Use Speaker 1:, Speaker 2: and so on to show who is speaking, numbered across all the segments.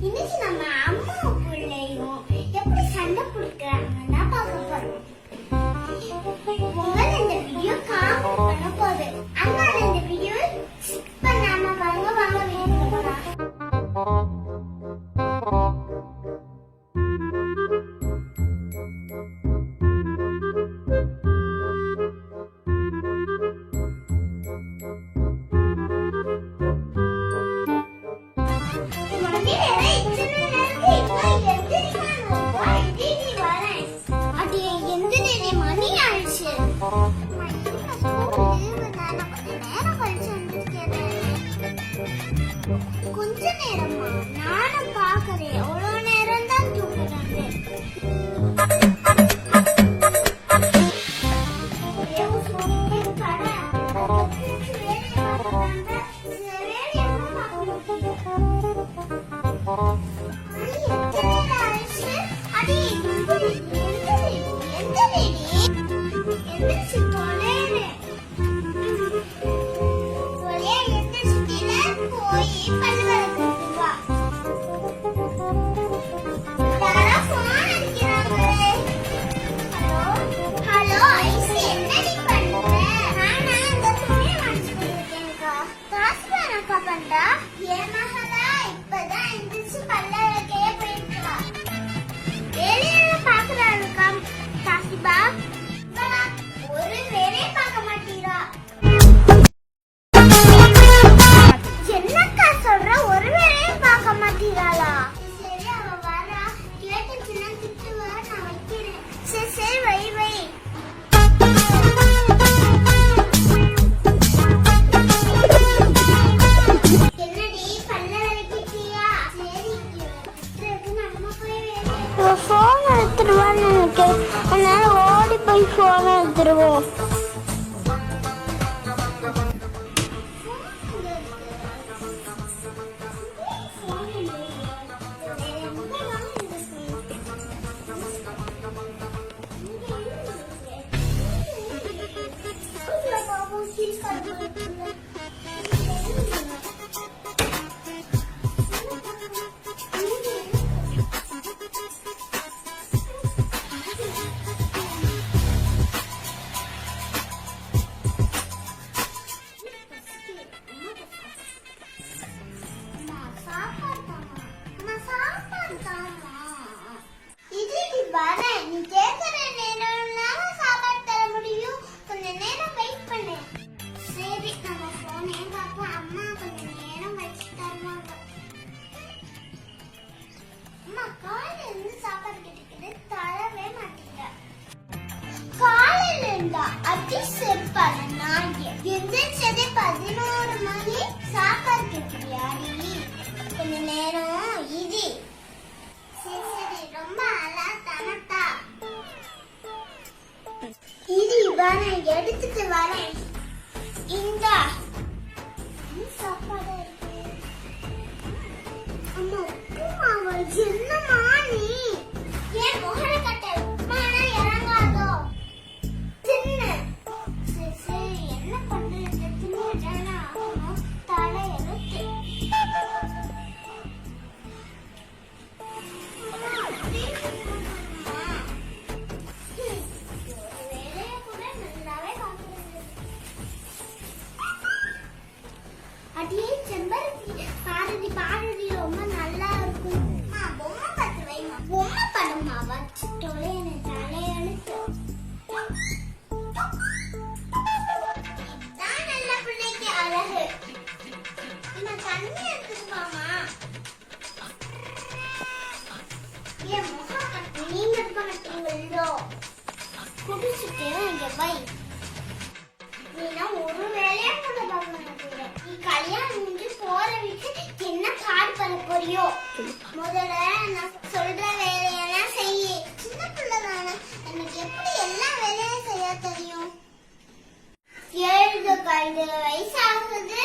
Speaker 1: 你没听到吗？こんにちは。
Speaker 2: phone எடுத்துருவான்னு நினைக்கிறேன். அதனால ஓடி போய் ஃபோனை எடுத்துருவோம்
Speaker 1: இடி வரேன் எடுத்துட்டு வரேன் இந்த. சாப்பாடு இருக்கு? அம்மா உப்புமாவா? என்னமா நீ? ஏன் முகர போற வீட்டுக்கு என்ன பாடு பண்ண போறியோ? முதல்ல நான் சொல்ற வேலையெல்லாம் செய்ய சின்ன பிள்ளை எனக்கு எப்படி எல்லா வேலையும் செய்ய தெரியும்? ஏழு கழுது வயசாகுது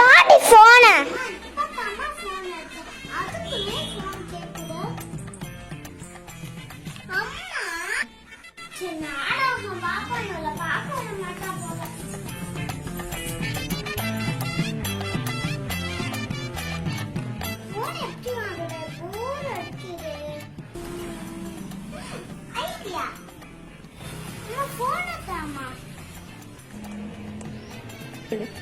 Speaker 1: பாட்டி ஃபோன Thank you.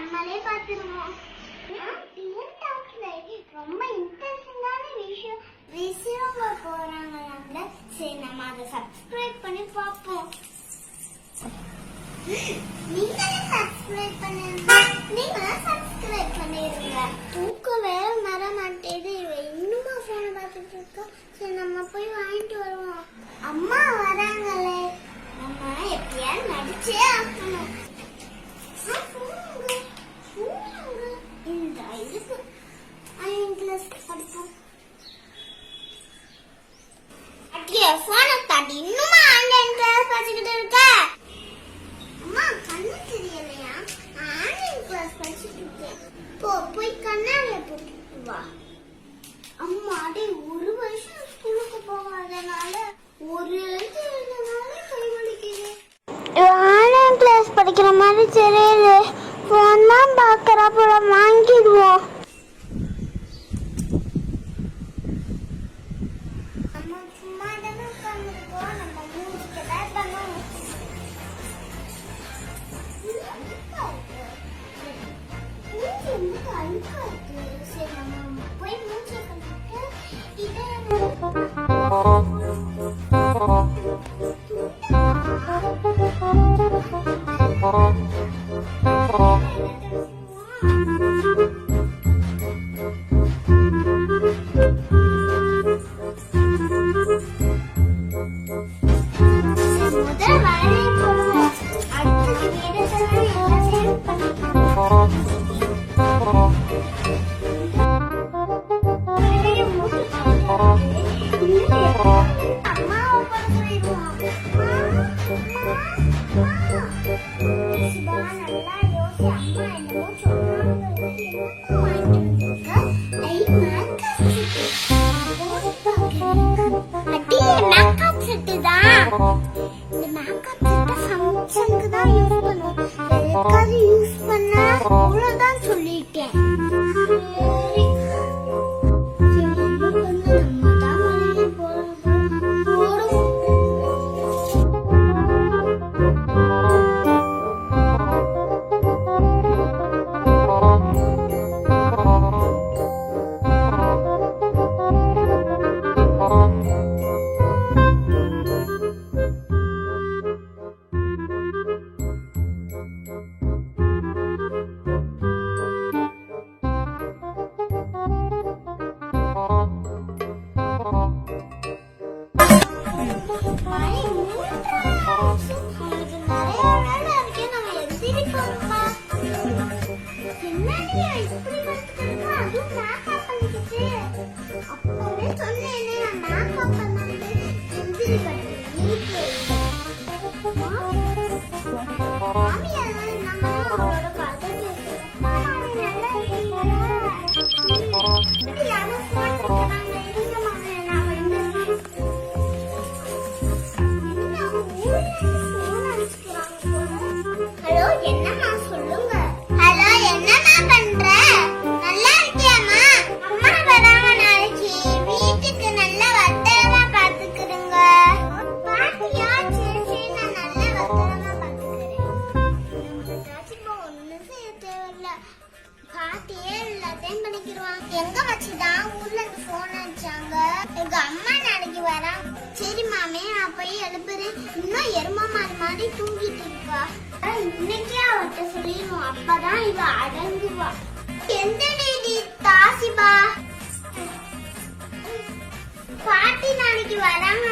Speaker 1: நம்மளே பார்த்துருவோம். ரொம்ப இன்ட்ரெஸ்டிங்கான விஷயம். விசிறவங்க போறாங்க நம்மள சரி நம்ம அதை சப்ஸ்கிரைப் பண்ணி பார்ப்போம். நீங்களே சப்ஸ்கிரைப் பண்ணுங்க. நீங்களும் சப்ஸ்கிரைப் பண்ணிடுங்க தூக்கம் வேற வர மாட்டேது. இவ இன்னுமா ஃபோனை பார்த்துட்டு இருக்கோம் சரி நம்ம போய் வாங்கிட்டு வருவோம். அம்மா வராங்களே. நம்ம எப்படியா நடிச்சே Thank you. என்னமோ தான் யூஸ் பண்ணுவோம் யூஸ் பண்ணா அவ்வளோதான் ഐസ്ക്രീം வரம்